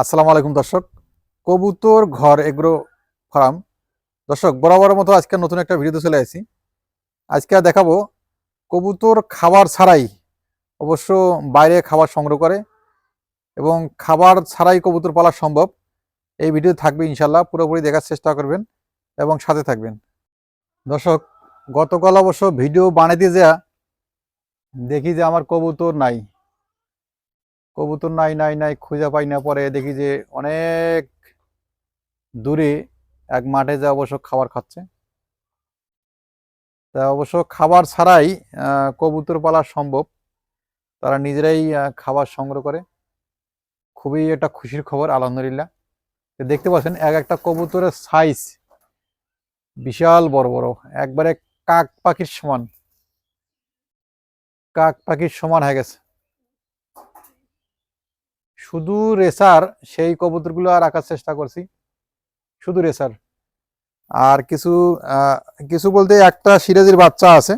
আসসালামু আলাইকুম দর্শক। কবুতর ঘর এগ্রো ফার্ম। দর্শক বরাবর মতো আজকে নতুন একটা ভিডিওতে চলে আসি। আজকে দেখাবো কবুতর খাবার ছাড়াই অবশ্য বাইরে খাবার সংগ্রহ করে এবং খাবার ছাড়াই কবুতর পালা সম্ভব। এই ভিডিও থাকবে ইনশাল্লাহ পুরোপুরি দেখার চেষ্টা করবেন এবং সাথে থাকবেন। দর্শক, গতকাল অবশ্য ভিডিও বানাইতে যা দেখি যে আমার কবুতর নাই। কবুতর নাই নাই নাই খুঁজে পাই না। পরে দেখি যে অনেক দূরে এক মাঠে যা অবশ্য খাবার খাচ্ছে। তা অবশ্য খাবার ছাড়াই কবুতর পালা সম্ভব। তারা নিজেরাই খাবার সংগ্রহ করে। খুবই একটা খুশির খবর, আলহামদুলিল্লাহ। দেখতে পাচ্ছেন, এক একটা কবুতরের সাইজ বিশাল বড় বড়। একবারে কাক পাখির সমান। কাক পাখির সমান হয়ে গেছে। শুধু রেসার সেই কবুতরগুলো আর রাখার চেষ্টা করছি। শুধু রেসার আর কিছু কিছু বলতে একটা সিরাজের বাচ্চা আছে।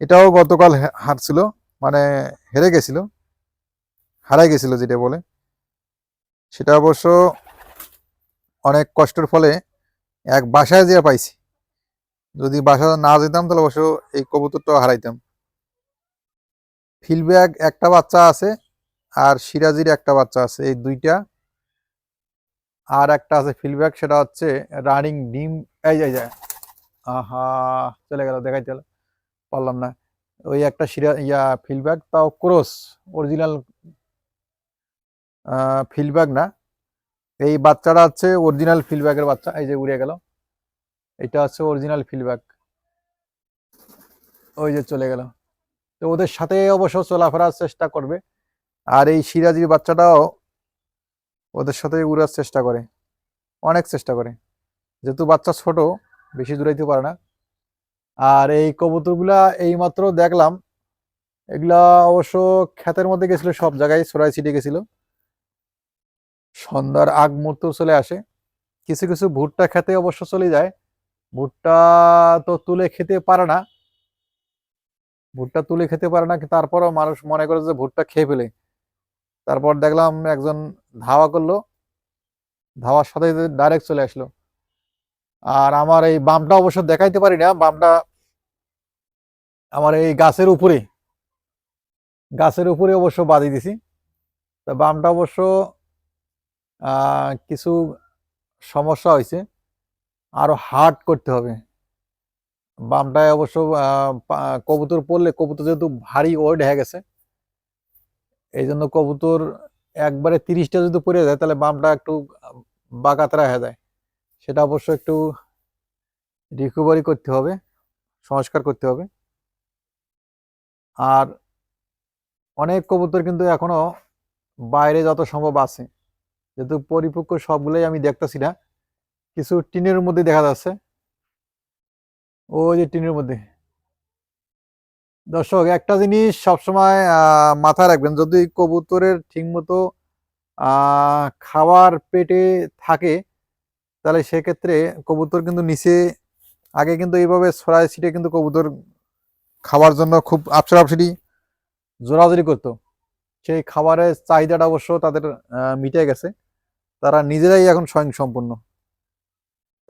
এটাও গতকাল হারছিল মানে হেরে গেছিল, হারাই গেছিল যেটা বলে। সেটা অবশ্য অনেক কষ্টের ফলে এক বাসায় যেয়ে পাইছি। যদি বাসা না যেতাম, তাহলে অবশ্য এই কবুতরটাও হারাইতাম। ফিলব্যাগ একটা বাচ্চা আছে আর সিরাজির একটা বাচ্চা আছে, এই দুইটা। আর একটা আছে ফিলব্যাক সেটা হচ্ছে রানিং ডিম এই যাই যায় আহা, চলে গেল, দেখাইতে গেল পারলাম না। ওই একটা সিরা, ইয়া ফিলব্যাক তাও ক্রস অরিজিনাল ফিলব্যাক না। এই বাচ্চাটা হচ্ছে অরিজিনাল ফিলব্যাকের বাচ্চা, এই যে উড়ে গেল। এটা হচ্ছে অরিজিনাল ফিলব্যাক ওই যে চলে গেল। তো ওদের সাথে অবশ্য চলাফেরার চেষ্টা করবে। আর এই সিরাজির বাচ্চাটাও ওদের সাথে উড়ার চেষ্টা করে, অনেক চেষ্টা করে। যেহেতু বাচ্চা ছোট, বেশি দূরাইতে পারে না। আর এই কবুতরগুলা এইমাত্র দেখলাম, এগুলা অবশ্য ক্ষেতের মধ্যে গেছিল, সব জায়গায় ছড়াই ছিটে গেছিল। সন্ধ্যার আগ মুহূর্ত চলে আসে। কিছু কিছু ভুট্টা খেতে অবশ্য চলে যায়। ভুট্টা তো তুলে খেতে পারে না। ভুট্টা তুলে খেতে পারে না, তারপরও মানুষ মনে করে যে ভুট্টা খেয়ে ফেলে। তারপর দেখলাম একজন ধাওয়া করল। ধাওয়ার সাথে ডাইরেক্ট চলে আসলো। আর আমার এই বামটা অবশ্য দেখাইতে পারি না, বামটা আমার এই গাছের উপরে। গাছের উপরে অবশ্য বাঁধি দিছি। তা বামটা অবশ্য কিছু সমস্যা হয়েছে। আরও হার্ড করতে হবে। বামটায় অবশ্য কবুতর পড়লে কবুতর যেহেতু ভারী ওয়েট হয়ে গেছে। এই জন্য কবুতর একবারে তিরিশটা যদি পড়ে যায়, তাহলে বামটা একটু বাঁকাতরা হয়ে যায়। সেটা অবশ্য একটু রিকভারি করতে হবে, সংস্কার করতে হবে। আর অনেক কবুতর কিন্তু এখনও বাইরে যত সম্ভব আছে। যেহেতু পরিপক্ক সবগুলোই আমি দেখতেছি না, কিছু টিনের মধ্যে দেখা যাচ্ছে। ওই যে টিনের মধ্যে। দর্শক, একটা জিনিস সবসময় মাথায় রাখবেন, যদি কবুতরের ঠিকমতো খাবার পেটে থাকে, তাহলে সেক্ষেত্রে কবুতর কিন্তু নিচে, আগে কিন্তু এইভাবে ছড়ায় ছিটে কিন্তু কবুতর খাওয়ার জন্য খুব আপসর আপসরি জোরাজোরি করতো। সেই খাবারের চাহিদাটা অবশ্য তাদের মিটে গেছে। তারা নিজেরাই এখন স্বয়ং সম্পূর্ণ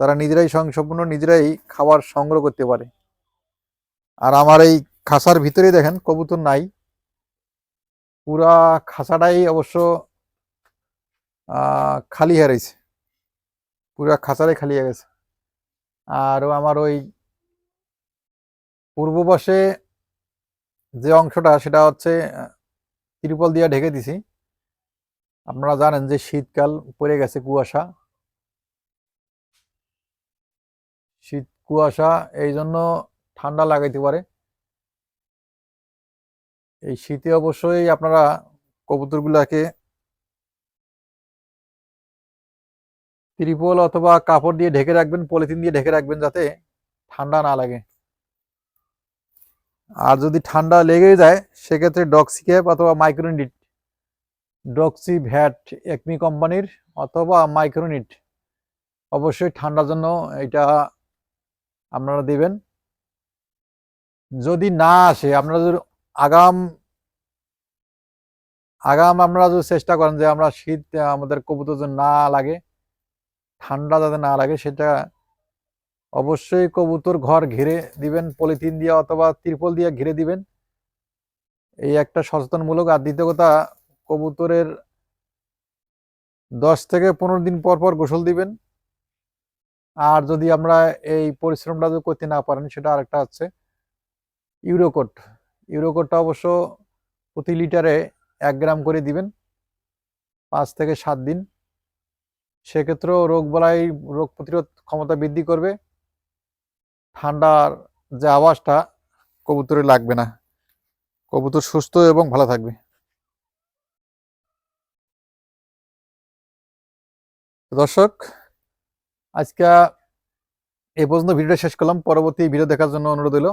তারা নিজেরাই স্বয়ং সম্পূর্ণ নিজেরাই খাবার সংগ্রহ করতে পারে। আর আমার এই খাঁচার ভিতরে দেখেন, কবুতর নাই। পুরা খাঁচাটাই অবশ্য খালি রয়েছে। পুরা খাঁচাটাই খালি হয়ে গেছে। আর আমার ওই পূর্ব পাশে যে অংশটা, সেটা হচ্ছে ত্রিপল দিয়ে ঢেকে দিছি। আপনারা জানেন যে শীতকাল পড়ে গেছে কুয়াশা। শীত, কুয়াশা এই জন্য ঠান্ডা লাগাইতে পারে। এই শীতে অবশ্যই আপনারা কবুতরগুলাকে ত্রিপল অথবা কাপড় দিয়ে ঢেকে রাখবেন, পলিথিন দিয়ে ঢেকে রাখবেন যাতে ঠান্ডা না লাগে। আর যদি ঠান্ডা লেগে যায়, সেক্ষেত্রে ডক্সি ক্যাপ অথবা মাইক্রোনিট ডক্সি ভ্যাট একমি কোম্পানির অথবা মাইক্রোনিট অবশ্যই ঠান্ডার জন্য এটা আপনারা দিবেন। যদি না আসে, আপনারা আগাম আগাম আমরা যদি চেষ্টা করেন যে আমরা শীত আমাদের কবুতর না লাগে, ঠান্ডা যাতে না লাগে, সেটা অবশ্যই কবুতর ঘর ঘিরে দিবেন, পলিথিন দিয়ে অথবা তিরপল দিয়ে ঘিরে দিবেন। এই একটা সচেতনমূলক আর দ্বিতীয় কথা, কবুতরের দশ থেকে পনেরো দিন পর পর গোসল দিবেন। আর যদি আমরা এই পরিশ্রমটা যদি করতে না পারেন, সেটা আরেকটা হচ্ছে ইউরোকোট। ইউরোকোটটা অবশ্য প্রতি লিটারে এক গ্রাম করে দিবেন, পাঁচ থেকে সাত দিন। সেক্ষেত্রেও রোগ বালাই, রোগ প্রতিরোধ ক্ষমতা বৃদ্ধি করবে। ঠান্ডার যে আওয়াজটা কবুতরে লাগবে না। কবুতর সুস্থ এবং ভালো থাকবে। দর্শক, আজকে এ পর্যন্ত ভিডিওটা শেষ করলাম। পরবর্তী ভিডিও দেখার জন্য অনুরোধ হলো